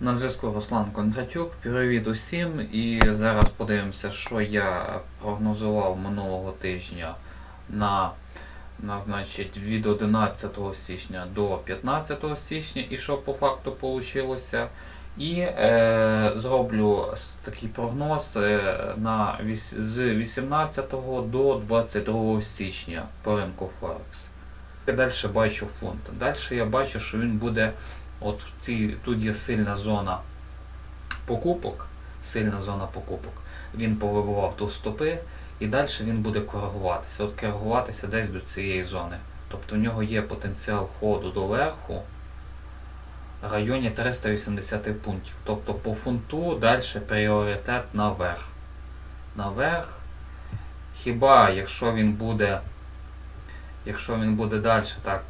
На зв'язку Руслан Кондратюк. Привіт усім. І зараз подивимося, що я прогнозував минулого тижня на, на значить, від 11 січня до 15 січня і що по факту вийшло. І е, зроблю такий прогноз е, на, з 18 до 22 січня по ринку Форекс. Далі бачу фунт. Далі я бачу, що він буде От в тут є сильна зона покупок, сильна зона покупок. Він повибивав тут стопи і далі він буде коригуватися. От коригуватися десь до цієї зони. Тобто в нього є потенціал ходу до верху в районі 380 пунктів. Тобто по фунту далі пріоритет наверх. Наверх. Хіба якщо він буде, якщо він буде далі так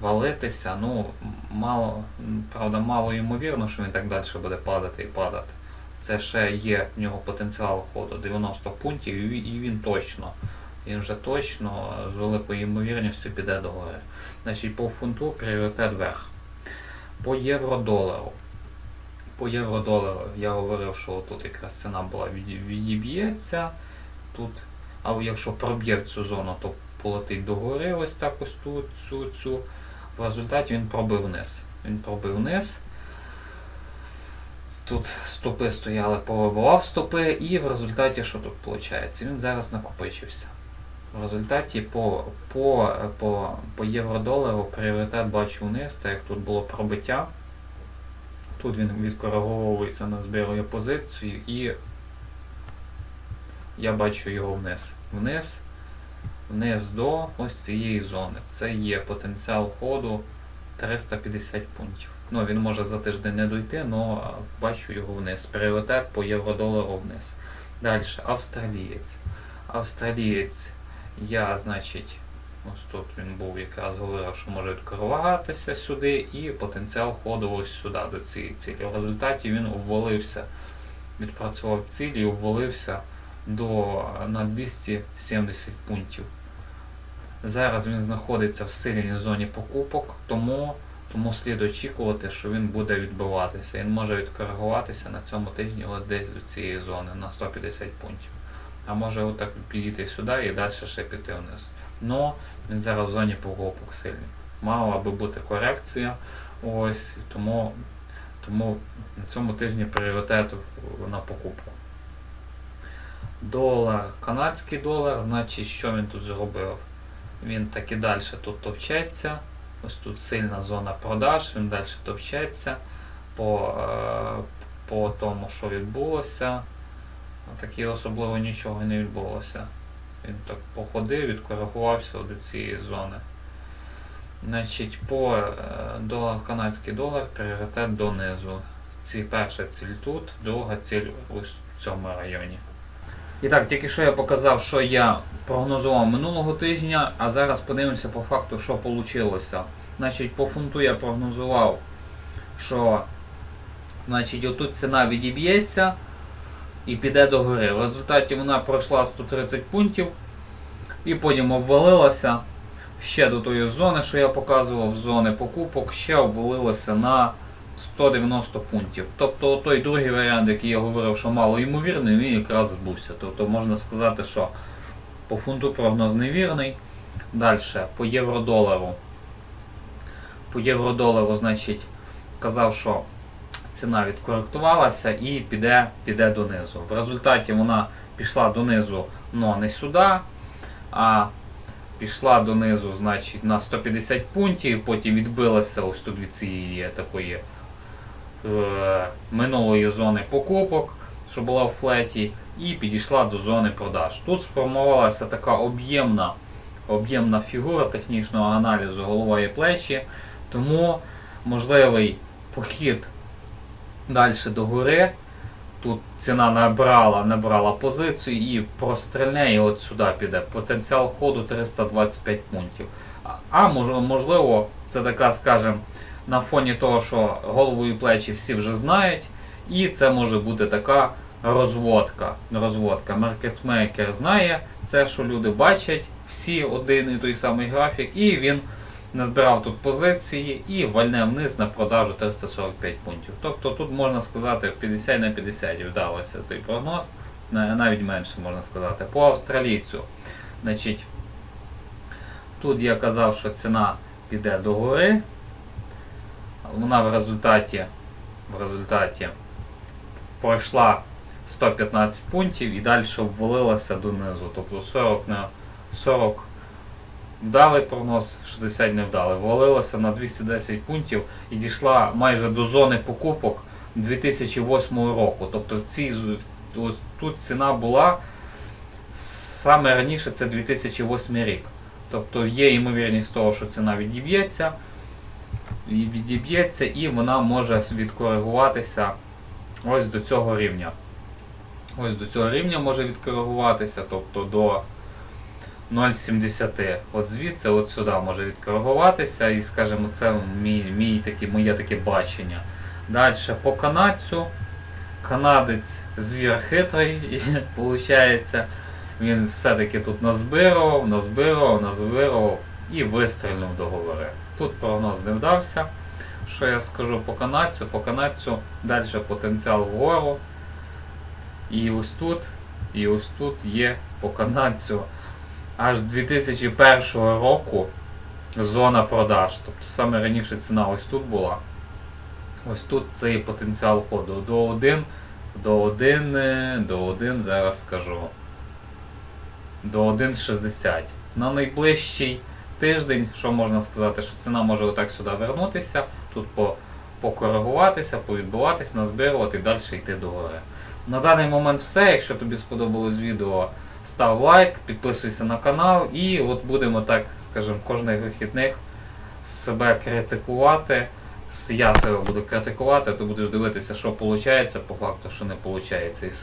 валитися, ну, мало, правда, мало ймовірно, що він так далі буде падати і падати. Це ще є в нього потенціал ходу 90 пунктів, і він- точно, він вже точно з великою ймовірністю піде догори. Значить, по фунту пріоритет вверх. По євро-долару. По євро-долару я говорив, що тут якраз ціна була відіб'ється. Тут, а якщо проб'є в цю зону, то полетить догори, ось так ось тут, цю, цю. В результаті він пробив низ. Він пробив низ. Тут стопи стояли, повибивав стопи, і в результаті що тут виходить? Він зараз накопичився. В результаті по, по, по, по євро-долару пріоритет бачу вниз, так як тут було пробиття. Тут він відкориговується на збірою позицію і я бачу його вниз. Вниз вниз до ось цієї зони. Це є потенціал ходу 350 пунктів. Ну, він може за тиждень не дойти, але бачу його вниз. Пріоритет по євро-долару вниз. Далі, австралієць. Австралієць, я, значить, ось тут він був якраз говорив, що може відкоригуватися сюди, і потенціал ходу ось сюди, до цієї цілі. В результаті він обвалився, відпрацював ціль і обвалився до, на 270 пунктів. Зараз він знаходиться в сильній зоні покупок, тому, тому слід очікувати, що він буде відбиватися. Він може відкоригуватися на цьому тижні от десь до цієї зони на 150 пунктів. А може отак підійти сюди і далі ще піти вниз. Но він зараз в зоні покупок сильний. Мала би бути корекція. Ось, тому, тому на цьому тижні пріоритет на покупку. Долар, канадський долар, значить, що він тут зробив? Він так і далі тут товчеться. Ось тут сильна зона продаж, він далі товчеться по, е, по тому, що відбулося. Так і особливо нічого не відбулося. Він так походив, відкоригувався до цієї зони. Значить, по е, долар, канадський долар пріоритет донизу. Ці перша ціль тут, друга ціль ось в цьому районі. І так, тільки що я показав, що я прогнозував минулого тижня, а зараз подивимося по факту, що вийшло. Значить, по фунту я прогнозував, що значить, отут ціна відіб'ється і піде до гори. В результаті вона пройшла 130 пунктів і потім обвалилася ще до тої зони, що я показував, зони покупок, ще обвалилася на 190 пунктів. Тобто той другий варіант, який я говорив, що мало ймовірний, він якраз збувся. Тобто можна сказати, що по фунту прогноз невірний. Далі, по євро-долару. По євро-долару, значить, казав, що ціна відкоректувалася і піде, піде донизу. В результаті вона пішла донизу, але не сюди, а пішла донизу, значить, на 150 пунктів, потім відбилася ось тут від цієї такої минулої зони покупок, що була в флеті, і підійшла до зони продаж. Тут сформувалася така об'ємна об'ємна фігура технічного аналізу голова і плечі, тому можливий похід далі до гори. Тут ціна набрала, набрала позицію і прострільне і от сюди піде. Потенціал ходу 325 пунктів. А- А можливо, це така, скажімо, на фоні того, що голову і плечі всі вже знають, і це може бути така розводка. розводка. Маркетмейкер знає це, що люди бачать, всі один і той самий графік, і він назбирав тут позиції і вальне вниз на продажу 345 пунктів. Тобто тут можна сказати 50 на 50 вдалося той прогноз, навіть менше можна сказати. По австралійцю. Значить, тут я казав, що ціна піде до Вона в результаті, в результаті пройшла 115 пунктів і далі обвалилася донизу. Тобто 40 на 40 вдалий прогноз, 60 не вдалий. Ввалилася на 210 пунктів і дійшла майже до зони покупок 2008 року. Тобто в цій, тут ціна була саме раніше це 2008 рік. Тобто є ймовірність того, що ціна відіб'ється, відіб'ється і вона може відкоригуватися ось до цього рівня. Ось до цього рівня може відкоригуватися, тобто до 0,70. От звідси, от сюди може відкоригуватися, і скажімо, це мій, мій такі, моє таке бачення. Далі по канадцю. Канадець звір хитрий, виходить. Він все-таки тут назбирував, назбирував, назбирував і вистрільнув до гори. Тут прогноз не вдався. Що я скажу по канадцю? По канадцю далі потенціал вгору. І ось тут, і ось тут є по канадцю аж з 2001 року зона продаж. Тобто саме раніше ціна ось тут була. Ось тут це є потенціал ходу. До 1, до 1, е, до 1, зараз скажу. До 1,60. На найближчий тиждень, що можна сказати, що ціна може отак сюди вернутися, тут по, покоригуватися, повідбуватися, назбирувати і далі йти до гори. На даний момент все. Якщо тобі сподобалось відео, став лайк, підписуйся на канал і от будемо так, скажімо, кожних вихідних себе критикувати. Я себе буду критикувати, ти будеш дивитися, що виходить, по факту, що не виходить.